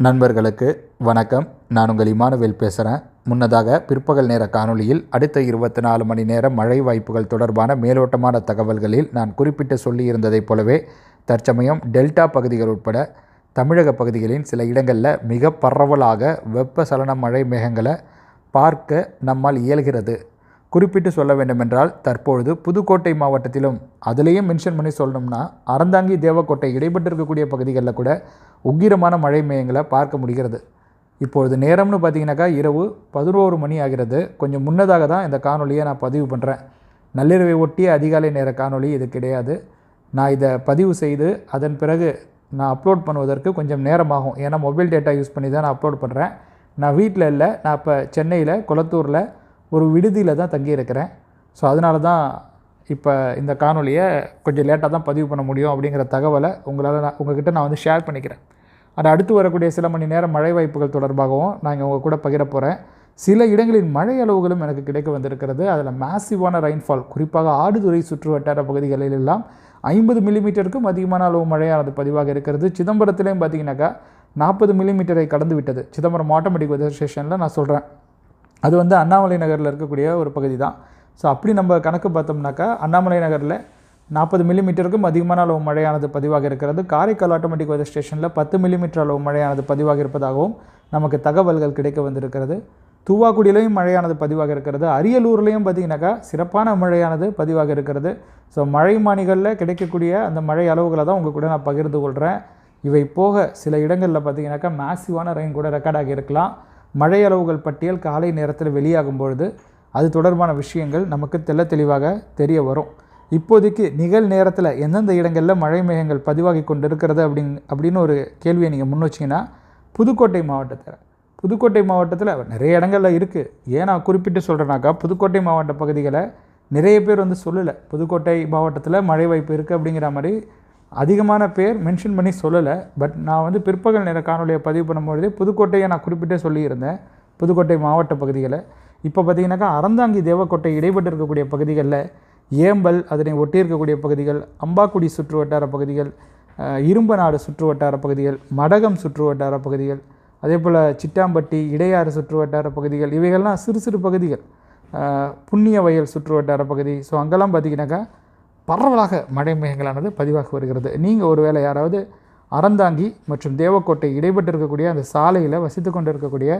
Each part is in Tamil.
நண்பர்களுக்கு வணக்கம். நான் உங்கள் இமானுவேல் பேசுகிறேன் முன்னதாக பிற்பகல் நேர காணொளியில் அடுத்த இருபத்தி நாலு மணி நேரம் மழை வாய்ப்புகள் தொடர்பான மேலோட்டமான தகவல்களில் நான் குறிப்பிட்டு சொல்லியிருந்ததைப் போலவே தற்சமயம் டெல்டா பகுதிகள் உட்பட தமிழக பகுதிகளின் சில இடங்களில் மிக பரவலாக வெப்பசலன மழை மேகங்களை பார்க்க நம்மால் இயல்கிறது. குறிப்பிட்டு சொல்ல வேண்டுமென்றால் தற்பொழுது புதுக்கோட்டை மாவட்டத்திலும் அதுலேயும் மென்ஷன் பண்ணி சொல்லணும்னா அறந்தாங்கி தேவக்கோட்டை இடைபெற்றிருக்கக்கூடிய பகுதிகளில் கூட உக்கிரமான மழை மேயங்களை பார்க்க முடிகிறது. இப்பொழுது நேரம்னு பார்த்தீங்கன்னாக்கா இரவு பதினோரு மணி ஆகிறது. கொஞ்சம் முன்னதாக தான் இந்த காணொலியை நான் பதிவு பண்ணுறேன் நள்ளிரவை ஒட்டிய அதிகாலை நேர காணொலி இது கிடையாது. நான் இதை பதிவு செய்து அதன் பிறகு நான் அப்லோட் பண்ணுவதற்கு கொஞ்சம் நேரமாகும். ஏன்னா மொபைல் டேட்டா யூஸ் பண்ணி தான் நான் அப்லோட் பண்ணுறேன் நான் வீட்டில் இல்லை. நான் இப்போ சென்னையில் குளத்தூரில் ஒரு விடுதியில் தான் தங்கியிருக்கிறேன். ஸோ அதனால தான் இப்போ இந்த காணொலியை கொஞ்சம் லேட்டாக தான் பதிவு பண்ண முடியும் அப்படிங்கிற தகவலை உங்களால் நான் உங்ககிட்ட நான் வந்து ஷேர் பண்ணிக்கிறேன். அது அடுத்து வரக்கூடிய சில மணி நேரம் மழை வாய்ப்புகள் தொடர்பாகவும் நான் இங்கே உங்கள் கூட பகிர போகிறேன் சில இடங்களின் மழை அளவுகளும் எனக்கு கிடைக்க வந்திருக்கிறது. அதில் மேசிவான ரெயின்ஃபால் குறிப்பாக ஆடுதுறை சுற்று வட்டார பகுதிகளில் எல்லாம் ஐம்பது மில்லிமீட்டருக்கும் அதிகமான அளவு மழையானது பதிவாக இருக்கிறது. சிதம்பரத்துலேயும் பார்த்தீங்கன்னாக்கா நாற்பது மில்லிமீட்டரை கடந்து விட்டது. சிதம்பரம் ஆட்டோமேட்டிக் வெதர் ஸ்டேஷனில் நான் சொல்கிறேன் அது வந்து அண்ணாமலை நகரில் இருக்கக்கூடிய ஒரு பகுதி தான் ஸோ அப்படி நம்ம கணக்கு பார்த்தோம்னாக்கா அண்ணாமலை நகரில் நாற்பது மில்லிமீட்டருக்கும் அதிகமான அளவு மழையானது பதிவாக இருக்கிறது. காரைக்கால் ஆட்டோமேட்டிக் வெதர் ஸ்டேஷனில் பத்து மில்லிமீட்டர் அளவு மழையானது பதிவாக இருப்பதாகவும் நமக்கு தகவல்கள் கிடைக்க வந்திருக்கிறது. தூவாக்குடியிலையும் மழையானது பதிவாக இருக்கிறது. அரியலூர்லேயும் பார்த்திங்கனாக்கா சிறப்பான மழையானது பதிவாக இருக்கிறது. ஸோ மழை மானிகளில் கிடைக்கக்கூடிய அந்த மழை அளவுகளை தான் உங்கள் கூட நான் பகிர்ந்து கொள்கிறேன் இவை போக சில இடங்களில் பார்த்திங்கனாக்கா மேசிவான ரெயின் கூட ரெக்கார்ட் ஆகியிருக்கலாம் மழை அளவுகள் பட்டியல் காலை நேரத்தில் வெளியாகும் பொழுது அது தொடர்பான விஷயங்கள் நமக்கு தெள்ள தெளிவாக தெரிய வரும். இப்போதைக்கு நிகழ் நேரத்தில் எந்தெந்த இடங்களில் மழை மேகங்கள் பதிவாகி கொண்டு இருக்கிறது அப்படின்னு அப்படின்னு ஒரு கேள்வியை நீங்கள் முன் வச்சிங்கன்னா புதுக்கோட்டை மாவட்டத்தில் புதுக்கோட்டை மாவட்டத்தில் நிறைய இடங்களில் இருக்குது ஏன் நான் குறிப்பிட்டு சொல்கிறேனாக்கா புதுக்கோட்டை மாவட்ட பகுதிகளை நிறைய பேர் வந்து சொல்லலை. புதுக்கோட்டை மாவட்டத்தில் மழை வாய்ப்பு இருக்குது அப்படிங்கிற மாதிரி அதிகமான பேர் மென்ஷன் பண்ணி சொல்லலை. பட் நான் வந்து பிற்பகல் நேர காணொலியை பதிவு பண்ணும்பொழுது புதுக்கோட்டையை நான் குறிப்பிட்டே சொல்லியிருந்தேன். புதுக்கோட்டை மாவட்ட பகுதிகளை. இப்போ பார்த்தீங்கன்னாக்கா அறந்தாங்கி தேவக்கோட்டை இடைப்பட்டு இருக்கக்கூடிய பகுதிகளில் ஏம்பல் அதனை ஒட்டி இருக்கக்கூடிய பகுதிகள் அம்பாக்குடி சுற்று வட்டார பகுதிகள் இரும்பநாடு சுற்று வட்டார பகுதிகள் மடகம் சுற்று வட்டார பகுதிகள் அதே போல் சிட்டாம்பட்டி இடையாறு சுற்று வட்டார பகுதிகள் இவைகள்லாம் சிறு சிறு பகுதிகள். புண்ணிய வயல் சுற்று வட்டார பகுதி. ஸோ அங்கெல்லாம் பார்த்திங்கனாக்கா பரவலாக மழை மேகங்களானது பதிவாக வருகிறது. நீங்கள் ஒருவேளை யாராவது அறந்தாங்கி மற்றும் தேவக்கோட்டை இடைப்பட்டு இருக்கக்கூடிய அந்த சாலையில் வசித்து கொண்டு இருக்கக்கூடிய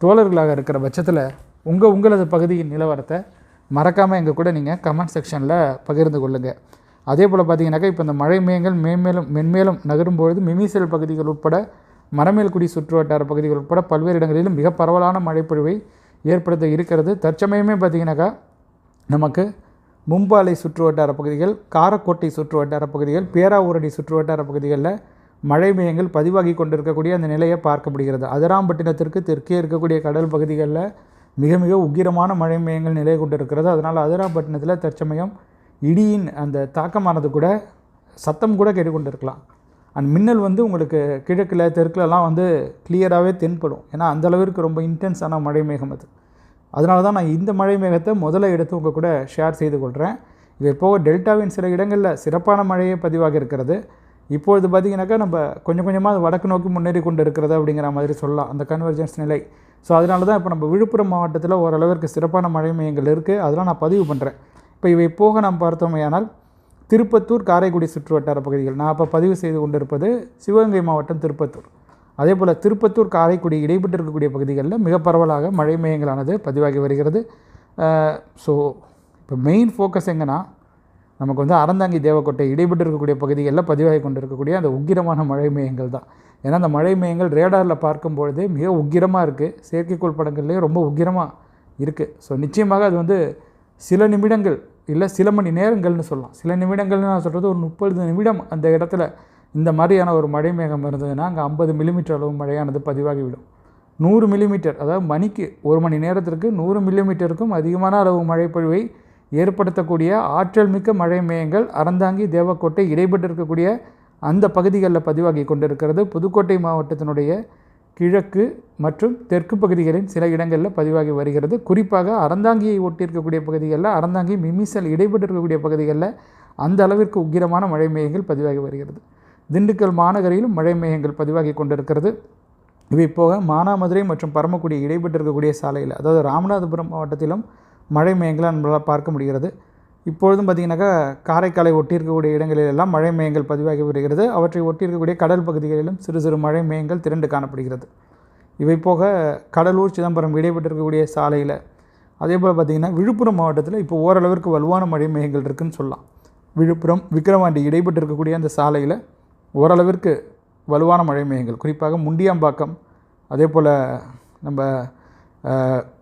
தோழர்களாக இருக்கிற பட்சத்தில் உங்கள் உங்களது பகுதியின் நிலவரத்தை மறக்காமல் எங்கள் கூட நீங்கள் கமெண்ட் செக்ஷனில் பகிர்ந்து கொள்ளுங்கள் அதே போல் பார்த்தீங்கன்னாக்கா இப்போ இந்த மழை மேயங்கள் மேன்மேலும் மென்மேலும் நகரும்பொழுது மிமிசல் பகுதிகள் உட்பட மரமேல்குடி சுற்றுவட்டார பகுதிகள் உட்பட பல்வேறு இடங்களிலும் மிக பரவலான மழைப்பொழிவை ஏற்படுத்த இருக்கிறது. தற்சமயமே பார்த்திங்கனாக்கா நமக்கு மும்பாலை சுற்றுவட்டார பகுதிகள் காரக்கோட்டை சுற்றுவட்டார பகுதிகள் பேராவூரணி சுற்றுவட்டார பகுதிகளில் மழை மேயங்கள் பதிவாகி கொண்டிருக்கக்கூடிய அந்த நிலையை பார்க்க முடிகிறது. அதிராம்பட்டினத்திற்கு தெற்கே இருக்கக்கூடிய கடல் பகுதிகளில் மிக மிக உக்கிரமான மழை மேகங்கள் நிலை கொண்டிருக்கிறது. அதனால் அதிராம்பட்டினத்தில் தற்சமயம் இடியின் அந்த தாக்கமானது கூட சத்தம் கூட கேட்டுக்கொண்டிருக்கலாம். அண்ட் மின்னல் வந்து உங்களுக்கு கிழக்கில் தெற்குலலாம் வந்து கிளியராகவே தென்படும். ஏன்னா அந்த அளவிற்கு ரொம்ப இன்டென்ஸான மழை மேகம் அது. அதனால தான் நான் இந்த மழை மேகத்தை முதல்ல எடுத்து உங்கள் கூட ஷேர் செய்து கொள்கிறேன் இது போக டெல்டாவின் சில இடங்களில் சிறப்பான மழையே பதிவாக இருக்கிறது. இப்பொழுது பார்த்திங்கனாக்கா நம்ம கொஞ்சம் கொஞ்சமாக வடக்கு நோக்கி முன்னேறி கொண்டு இருக்கிறது அப்படிங்கிற மாதிரி சொல்லலாம். அந்த கன்வர்ஜென்ஸ் நிலை. ஸோ அதனால தான் இப்போ நம்ம விழுப்புரம் மாவட்டத்தில் ஓரளவிற்கு சிறப்பான மழை மையங்கள் இருக்குது அதெல்லாம் நான் பதிவு பண்ணுறேன் இப்போ இவை போக நாம் பார்த்தோமையானால் திருப்பத்தூர் காரைக்குடி சுற்று வட்டார பகுதிகள். நான் அப்போ பதிவு செய்து கொண்டிருப்பது சிவகங்கை மாவட்டம் திருப்பத்தூர். அதே போல் திருப்பத்தூர் காரைக்குடி இடைப்பட்டு இருக்கக்கூடிய பகுதிகளில் மிக பரவலாக மழை மையங்களானது பதிவாகி வருகிறது. ஸோ இப்போ மெயின் ஃபோக்கஸ் எங்கன்னா நமக்கு வந்து அறந்தாங்கி தேவக்கோட்டை இடைப்பட்டு இருக்கக்கூடிய பகுதிகளில் பதிவாகி கொண்டு இருக்கக்கூடிய அந்த உக்கிரமான மழை மையங்கள் தான். ஏன்னா அந்த மழை மையங்கள் ரேடாரில் பார்க்கும்பொழுதே மிக உக்கிரமாக இருக்குது செயற்கைக்கோள் படங்கள்லேயே ரொம்ப உக்கிரமாக இருக்குது ஸோ நிச்சயமாக அது வந்து சில நிமிடங்கள் இல்லை சில மணி நேரங்கள்னு சொல்லலாம். சில நிமிடங்கள்னு நான் சொல்கிறது ஒரு முப்பது நிமிடம் அந்த இடத்துல இந்த மாதிரியான ஒரு மழை மேகம் இருந்ததுன்னா அங்கே ஐம்பது மில்லிமீட்டர் அளவு மழையானது பதிவாகிவிடும். நூறு மில்லிமீட்டர் அதாவது மணிக்கு ஒரு மணி நேரத்திற்கு நூறு மில்லிமீட்டருக்கும் அதிகமான அளவு மழைப்பொழிவை ஏற்படுத்தக்கூடிய ஆற்றல் மிக்க மழை மேயங்கள் அறந்தாங்கி தேவக்கோட்டை இடைப்பட்டு இருக்கக்கூடிய அந்த பகுதிகளில் பதிவாகி கொண்டிருக்கிறது. புதுக்கோட்டை மாவட்டத்தினுடைய கிழக்கு மற்றும் தெற்கு பகுதிகளின் சில இடங்களில் பதிவாகி வருகிறது. குறிப்பாக அறந்தாங்கியை ஒட்டி இருக்கக்கூடிய பகுதிகளில் அறந்தாங்கி மிமிசல் இடைப்பட்டு இருக்கக்கூடிய பகுதிகளில் அந்த அளவிற்கு உக்கிரமான மழை மேகங்கள் பதிவாகி வருகிறது. திண்டுக்கல் மாநகரிலும் மழை மேகங்கள் பதிவாகி கொண்டிருக்கிறது. இவை போக மானாமதுரை மற்றும் பரமக்குடி இடைப்பட்டு இருக்கக்கூடிய சாலையில் அதாவது ராமநாதபுரம் மாவட்டத்திலும் மழை மேயங்களை நம்மளால் பார்க்க முடிகிறது. இப்பொழுதும் பார்த்திங்கனாக்கா காரைக்காலை ஒட்டி இருக்கக்கூடிய இடங்களிலெல்லாம் மழை மேயங்கள் பதிவாகி வருகிறது. அவற்றை ஒட்டி இருக்கக்கூடிய கடல் பகுதிகளிலும் சிறு சிறு மழை மேயங்கள் திரண்டு காணப்படுகிறது. இவை போக கடலூர் சிதம்பரம் இடைப்பட்டிருக்கக்கூடிய சாலையில் அதே போல் பார்த்திங்கன்னா விழுப்புரம் மாவட்டத்தில் இப்போ ஓரளவிற்கு வலுவான மழை மேகங்கள் இருக்குதுன்னு சொல்லலாம். விழுப்புரம் விக்கிரவாண்டி இடைப்பட்டு இருக்கக்கூடிய அந்த சாலையில் ஓரளவிற்கு வலுவான மழை மேகங்கள். குறிப்பாக முண்டியாம்பாக்கம் அதே போல் நம்ம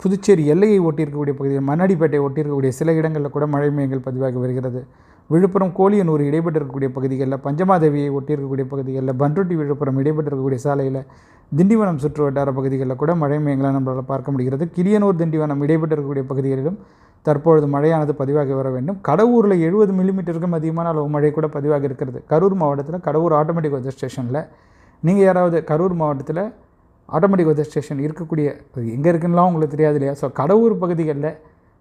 புதுச்சேரி எல்லையை ஒட்டியிருக்கக்கூடிய பகுதியில் மண்ணடிப்பேட்டை ஒட்டியிருக்கக்கூடிய சில இடங்களில் கூட மழை மேகங்கள் பதிவாகி வருகிறது. விழுப்புரம் கோழியனூர் இடைப்பட்டு இருக்கக்கூடிய பகுதிகளில் பஞ்சமாதேவியை ஒட்டியிருக்கக்கூடிய பகுதிகளில் பன்ருட்டி விழுப்புரம் இடைப்பட்டு இருக்கக்கூடிய சாலையில் திண்டிவனம் சுற்று வட்டார பகுதிகளில் கூட மழை மேகங்களை நம்மளால் பார்க்க முடிகிறது. கிளியனூர் திண்டிவனம் இடைப்பட்டு இருக்கக்கூடிய பகுதிகளிலும் தற்பொழுது மழையானது பதிவாகி வர வேண்டும். கடவுரில் எழுபது மில்லிமீட்டருக்கும் அதிகமான அளவு மழை கூட பதிவாகி இருக்கிறது. கரூர் மாவட்டத்தில் கடவுர் ஆட்டோமேட்டிக் வெதர் ஸ்டேஷனில். நீங்கள் யாராவது கரூர் மாவட்டத்தில் ஆட்டோமேட்டிக் வெதர் ஸ்டேஷன் இருக்கக்கூடிய எங்கே இருக்குன்னுலாம் உங்களுக்கு தெரியாது இல்லையா? ஸோ கடவுர் பகுதிகளில்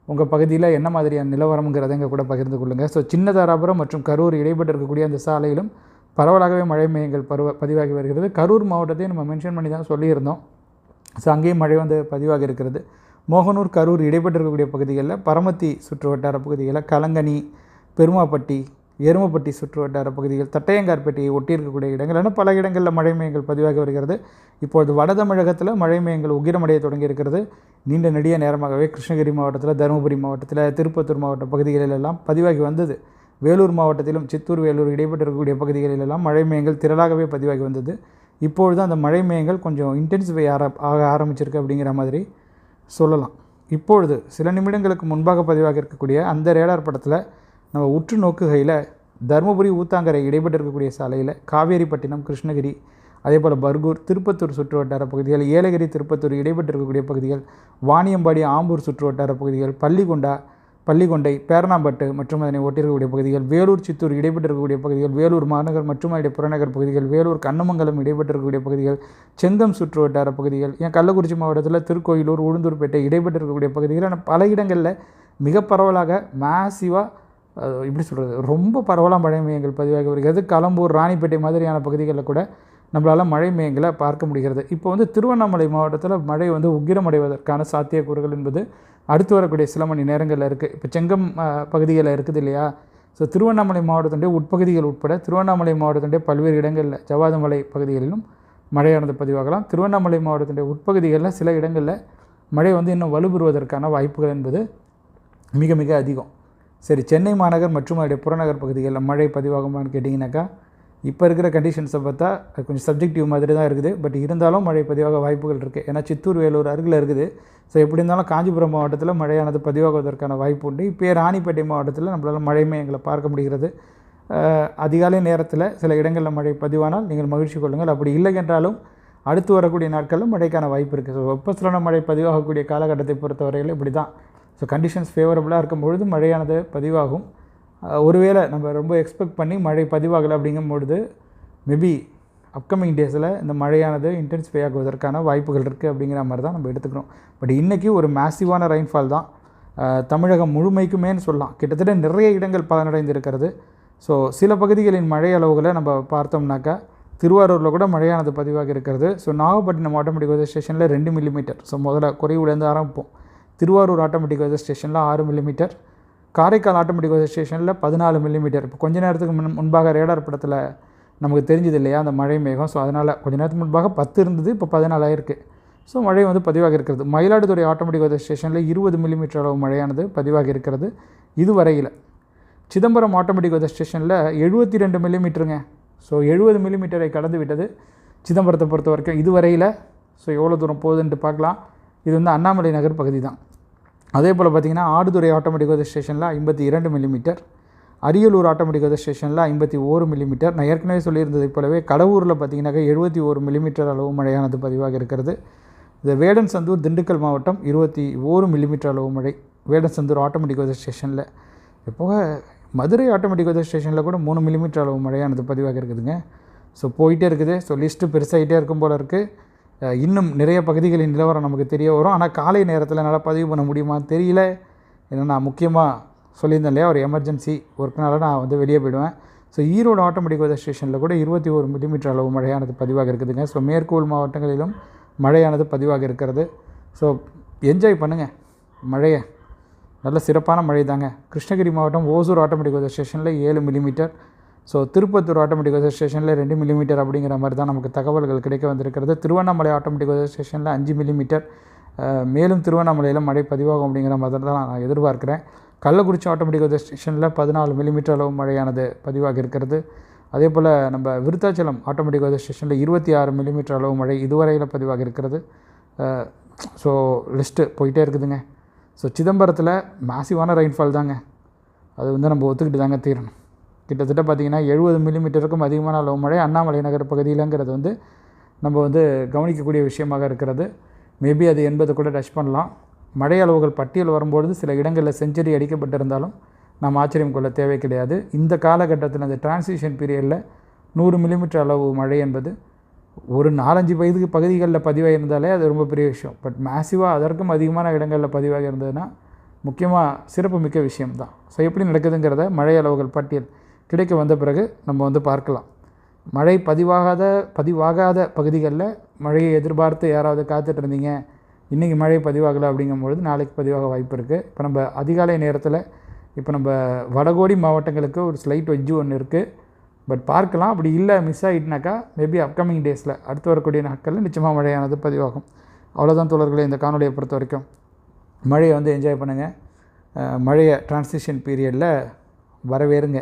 உங்கள் பகுதியில் என்ன மாதிரியான நிலவரம்ங்கிறத எங்கள் கூட பகிர்ந்து கொள்ளுங்கள் ஸோ சின்னதாராபுரம் மற்றும் கரூர் இடைப்பட்டு இருக்கக்கூடிய அந்த சாலையிலும் பரவலாகவே மழை மையங்கள் பருவ பதிவாகி வருகிறது. கரூர் மாவட்டத்தையும் நம்ம மென்ஷன் பண்ணி தான் சொல்லியிருந்தோம். ஸோ அங்கேயும் மழை வந்து பதிவாக இருக்கிறது. மோகனூர் கரூர் இடைப்பட்டு இருக்கக்கூடிய பகுதிகளில் பரமத்தி சுற்று வட்டார பகுதிகளில் கலங்கனி பெருமாப்பட்டி எருமப்பட்டி சுற்று வட்டார பகுதிகள் தட்டையங்கார்பேட்டையை ஒட்டியிருக்கக்கூடிய இடங்கள் என பல இடங்களில் மழை மேகங்கள் பதிவாகி வருகிறது. இப்பொழுது வட தமிழகத்தில் மழை மேகங்கள் உகிரமடைய தொடங்கி இருக்கிறது நீண்ட நெடிய நேரமாகவே கிருஷ்ணகிரி மாவட்டத்தில் தருமபுரி மாவட்டத்தில் திருப்பத்தூர் மாவட்ட பகுதிகளில் எல்லாம் பதிவாகி வந்தது. வேலூர் மாவட்டத்திலும் சித்தூர் வேலூர் இடைப்பட்டு இருக்கக்கூடிய பகுதிகளிலெல்லாம் மழை மேகங்கள் திரளாகவே பதிவாகி வந்தது. இப்பொழுது அந்த மழை மேகங்கள் கொஞ்சம் இன்டென்சிஃபை ஆர ஆக ஆரம்பிச்சிருக்கு அப்படிங்கிற மாதிரி சொல்லலாம். இப்பொழுது சில நிமிடங்களுக்கு முன்பாக பதிவாக இருக்கக்கூடிய அந்த ரேடார் படத்தில் நம்ம உற்று நோக்குகையில் தருமபுரி ஊத்தாங்கரை இடைப்பட்டு இருக்கக்கூடிய சாலையில் காவேரிப்பட்டினம் கிருஷ்ணகிரி அதே போல் பர்கூர் திருப்பத்தூர் சுற்று வட்டார பகுதிகள் ஏலகிரி திருப்பத்தூர் இடைப்பட்டு இருக்கக்கூடிய பகுதிகள் வாணியம்பாடி ஆம்பூர் சுற்று வட்டார பகுதிகள் பள்ளிகொண்டா பள்ளிகொண்டை பேரணாம்பட்டு மற்றும் அதனை ஒட்டியிருக்கக்கூடிய பகுதிகள் வேலூர் சித்தூர் இடைப்பட்டு இருக்கக்கூடிய பகுதிகள் வேலூர் மாநகர் மற்றும் அதனுடைய புறநகர் பகுதிகள் வேலூர் கண்ணமங்கலம் இடைப்பட்டு இருக்கக்கூடிய பகுதிகள் செங்கம் சுற்று வட்டார பகுதிகள் ஏன் கள்ளக்குறிச்சி மாவட்டத்தில் திருக்கோயிலூர் உளுந்தூர்பேட்டை இடைப்பட்டு இருக்கக்கூடிய பகுதிகள் ஆனால் பல இடங்களில் மிக பரவலாக மேசிவாக இப்படி சொல்கிறது ரொம்ப பரவலாக மழை மையங்கள் பதிவாகி வருகிறது. களம்பூர் ராணிப்பேட்டை மாதிரியான பகுதிகளில் கூட நம்மளால் மழை மையங்களை பார்க்க முடிகிறது. இப்போ வந்து திருவண்ணாமலை மாவட்டத்தில் மழை வந்து உக்கிரமடைவதற்கான சாத்தியக்கூறுகள் என்பது அடுத்து வரக்கூடிய சில மணி நேரங்களில் இருக்குது இப்போ செங்கம் பகுதிகளில் இருக்குது இல்லையா? ஸோ திருவண்ணாமலை மாவட்டத்துடைய உட்பகுதிகள் உட்பட திருவண்ணாமலை மாவட்டத்துடைய பல்வேறு இடங்களில் ஜவாதுமலை பகுதிகளிலும் மழையானது பதிவாகலாம். திருவண்ணாமலை மாவட்டத்துடைய உட்பகுதிகளில் சில இடங்களில் மழை வந்து இன்னும் வலுபெறுவதற்கான வாய்ப்புகள் என்பது மிக மிக அதிகம். சரி சென்னை மாநகர் மற்றும் அதனுடைய புறநகர் பகுதிகளில் மழை பதிவாகுமான்னு கேட்டிங்கனாக்கா இப்போ இருக்கிற கண்டிஷன்ஸை பார்த்தா அது கொஞ்சம் சப்ஜெக்டிவ் மாதிரி தான் இருக்குது. பட் இருந்தாலும் மழை பதிவாக வாய்ப்புகள் இருக்குது ஏன்னா சித்தூர் வேலூர் அருகில் இருக்குது. ஸோ எப்படி இருந்தாலும் காஞ்சிபுரம் மாவட்டத்தில் மழையானது பதிவாகுவதற்கான வாய்ப்பு உண்டு. இப்போ ராணிப்பேட்டை மாவட்டத்தில் நம்மளால் மழையுமே எங்களை பார்க்க முடிகிறது. அதிகாலை நேரத்தில் சில இடங்களில் மழை பதிவானால் நீங்கள் மகிழ்ச்சி கொள்ளுங்கள். அப்படி இல்லை என்றாலும் அடுத்து வரக்கூடிய நாட்களில் மழைக்கான வாய்ப்பு இருக்குது ஸோ வெப்பசலன மழை பதிவாகக்கூடிய காலகட்டத்தை பொறுத்தவரையில் இப்படி தான் ஸோ கண்டிஷன்ஸ் ஃபேவரபுளாக இருக்கும் பொழுது மழையானது பதிவாகும். ஒருவேளை நம்ம ரொம்ப எக்ஸ்பெக்ட் பண்ணி மழை பதிவாகலை அப்படிங்கும் பொழுது மேபி அப்கமிங் டேஸில் இந்த மழையானது இன்டென்சிஃபை ஆகுவதற்கான வாய்ப்புகள் இருக்குது அப்படிங்கிற மாதிரி தான் நம்ம எடுத்துக்கிறோம். பட் இன்றைக்கி ஒரு மேசிவான ரெயின்ஃபால் தான். தமிழகம் முழுமைக்குமேன்னு சொல்லலாம். கிட்டத்தட்ட நிறைய இடங்கள் பலனடைந்து இருக்கிறது ஸோ சில பகுதிகளின் மழை அளவுகளை நம்ம பார்த்தோம்னாக்கா திருவாரூரில் கூட மழையானது பதிவாக இருக்கிறது ஸோ நாகப்பட்டினம் ஆட்டோமேட்டிக் வெதர் ஸ்டேஷனில் ரெண்டு மில்லிமீட்டர் ஸோ முதல்ல குறைவுலேருந்து ஆரம்பிப்போம். திருவாரூர் ஆட்டோமேட்டிக் வெதர் ஸ்டேஷனில் ஆறு மில்லிமீட்டர் காரைக்கால் ஆட்டோமேட்டிக் வெதர் ஸ்டேஷனில் பதினாலு மில்லிமீட்டர் இப்போ கொஞ்ச நேரத்துக்கு முன் முன்பாக ரேடார் படத்தில் நமக்கு தெரிஞ்சது இல்லையா அந்த மழை மேகம். ஸோ அதனால் கொஞ்ச நேரத்துக்கு முன்பாக பத்து இருந்தது இப்போ பதினாலாயிருக்கு ஸோ மழை வந்து பதிவாக இருக்கிறது. மயிலாடுதுறை ஆட்டோமேட்டிக் வெதர் ஸ்டேஷனில் இருபது மில்லிமீட்டர் அளவு மழையானது பதிவாக இருக்கிறது. இதுவரையில் சிதம்பரம் ஆட்டோமேட்டிக் வெதர் ஸ்டேஷனில் எழுபத்தி ரெண்டு மில்லிமீட்டருங்க ஸோ எழுபது மில்லிமீட்டரை கடந்து விட்டது சிதம்பரத்தை பொறுத்த வரைக்கும். இதுவரையில் ஸோ எவ்வளோ தூரம் போகுதுன்ட்டு பார்க்கலாம். இது வந்து அண்ணாமலை நகர் பகுதி தான் அதே போல் பார்த்திங்கன்னா ஆடுதுறை ஆட்டோமேட்டிக் வெதர் ஸ்டேஷனில் ஐம்பத்தி இரண்டு மில்லிமீட்டர் அரியலூர் ஆட்டோமேட்டிக் வெதர் ஸ்டேஷனில் ஐம்பத்தி ஓரு மில்லிமீட்டர் நான் ஏற்கனவே சொல்லியிருந்ததைப் போலவே கடவுரில் பார்த்தீங்கன்னாக்கா எழுபத்தி ஒரு மில்லிமீட்டர் அளவு மழையானது பதிவாக இருக்கிறது. இந்த வேடன் சந்தூர் திண்டுக்கல் மாவட்டம் இருபத்தி ஓரு மில்லிமீட்டர் அளவு மழை வேடன் சந்தூர் ஆட்டோமேட்டிக் வெதர் ஸ்டேஷனில் இப்போ மதுரை ஆட்டோமேட்டிக் வெதர் ஸ்டேஷனில் கூட மூணு மில்லிமீட்டர் அளவு மழையானது பதிவாக இருக்குதுங்க. ஸோ போயிட்டே இருக்குது. ஸோ லிஸ்ட்டு பெருசாகிட்டே இருக்கும் போல் இருக்குது இன்னும் நிறைய பகுதிகளின் நிலவரம் நமக்கு தெரிய வரும். ஆனால் காலை நேரத்தில் என்னால் பதிவு பண்ண முடியுமான்னு தெரியல. ஏன்னா நான் முக்கியமாக சொல்லியிருந்தேன் இல்லையா ஒரு எமர்ஜென்சி ஒர்க்னால நான் வந்து வெளியே போயிடுவேன். ஸோ ஈரோடு ஆட்டோமேட்டிக் வெதர் ஸ்டேஷனில் கூட இருபத்தி ஒரு மில்லிமீட்டர் அளவு மழையானது பதிவாக இருக்குதுங்க. ஸோ மேற்கூல் மாவட்டங்களிலும் மழையானது பதிவாக இருக்கிறது. ஸோ என்ஜாய் பண்ணுங்கள் மழையை. நல்ல சிறப்பான மழை தாங்க கிருஷ்ணகிரி மாவட்டம் ஓசூர் ஆட்டோமேட்டிக் வெதர் ஸ்டேஷனில் ஏழு millimetre so Tirupattur automatic weather ஸ்டேஷனில் ரெண்டு மில்லிமீட்டர் அப்படிங்கிற மாதிரி தான் நமக்கு தகவல்கள் கிடைக்க வந்திருக்கிறது. திருவண்ணாமலை ஆட்டோமேட்டிக் வெதர் ஸ்டேஷனில் அஞ்சு மில்லிமீட்டர் மேலும் திருவண்ணாமலையில் மழை பதிவாகும் அப்படிங்கிற மாதிரி தான் நான் எதிர்பார்க்குறேன். கள்ளக்குறிச்சி ஆட்டோமேட்டிக் வெதர் ஸ்டேஷனில் பதினாலு மில்லிமீட்டர் அளவு மழையானது பதிவாக இருக்கிறது. அதே போல் நம்ம விருத்தாச்சலம் ஆட்டோமேட்டிக் வெதர் ஸ்டேஷனில் இருபத்தி ஆறு மில்லிமீட்டர் அளவு மழை இதுவரையில் பதிவாக இருக்கிறது. ஸோ லிஸ்ட்டு போயிட்டே இருக்குதுங்க. ஸோ சிதம்பரத்தில் மேசிவான ரெயின்ஃபால் தாங்க. அது வந்து நம்ம ஒத்துக்கிட்டு தாங்க தீரணும். கிட்டத்தட்ட பார்த்திங்கன்னா எழுபது மில்லிமீட்டருக்கும் அதிகமான அளவு மழை அண்ணாமலை நகர் பகுதியிலங்கிறது வந்து நம்ம வந்து கவனிக்கக்கூடிய விஷயமாக இருக்கிறது. மேபி அது எண்பது கூட டச் பண்ணலாம். மழை அளவுகள் பட்டியல் வரும்பொழுது சில இடங்களில் செஞ்சுரி அடிக்கப்பட்டிருந்தாலும் நாம் ஆச்சரியம் கொள்ள தேவை கிடையாது. இந்த காலகட்டத்தில் அந்த டிரான்சிஷன் பீரியடில் நூறு மில்லிமீட்டர் அளவு மழை என்பது ஒரு நாலஞ்சு வயதுக்கு பகுதிகளில் பதிவாக இருந்தாலே அது ரொம்ப பெரிய விஷயம். பட் மேசிவாக அதற்கும் அதிகமான இடங்களில் பதிவாக இருந்ததுன்னா முக்கியமாக சிறப்புமிக்க விஷயம்தான். ஸோ எப்படி நடக்குதுங்கிறத மழை அளவுகள் பட்டியல் கிடைக்க வந்த பிறகு நம்ம வந்து பார்க்கலாம். மழை பதிவாகாத பதிவாகாத பகுதிகளில் மழையை எதிர்பார்த்து யாராவது காத்துட்டு இருந்தீங்க. இன்றைக்கி மழை பதிவாகலை அப்படிங்கும்பொழுது நாளைக்கு பதிவாக வாய்ப்பு இருக்குது இப்போ நம்ம அதிகாலை நேரத்தில் இப்போ நம்ம வடகோடி மாவட்டங்களுக்கு ஒரு ஸ்லைட் வெஜ்ஜு ஒன்று இருக்குது பட் பார்க்கலாம். அப்படி இல்லை மிஸ் ஆகிட்டுனாக்கா மேபி அப்கமிங் டேஸில் அடுத்து வரக்கூடிய நாட்களில் நிச்சயமாக மழையானது பதிவாகும். அவ்வளோதான் தோழர்களே இந்த காணொலியை பொறுத்த வரைக்கும். மழையை வந்து என்ஜாய் பண்ணுங்கள் மழையை டிரான்சிஷன் பீரியடில் வரவேறுங்க.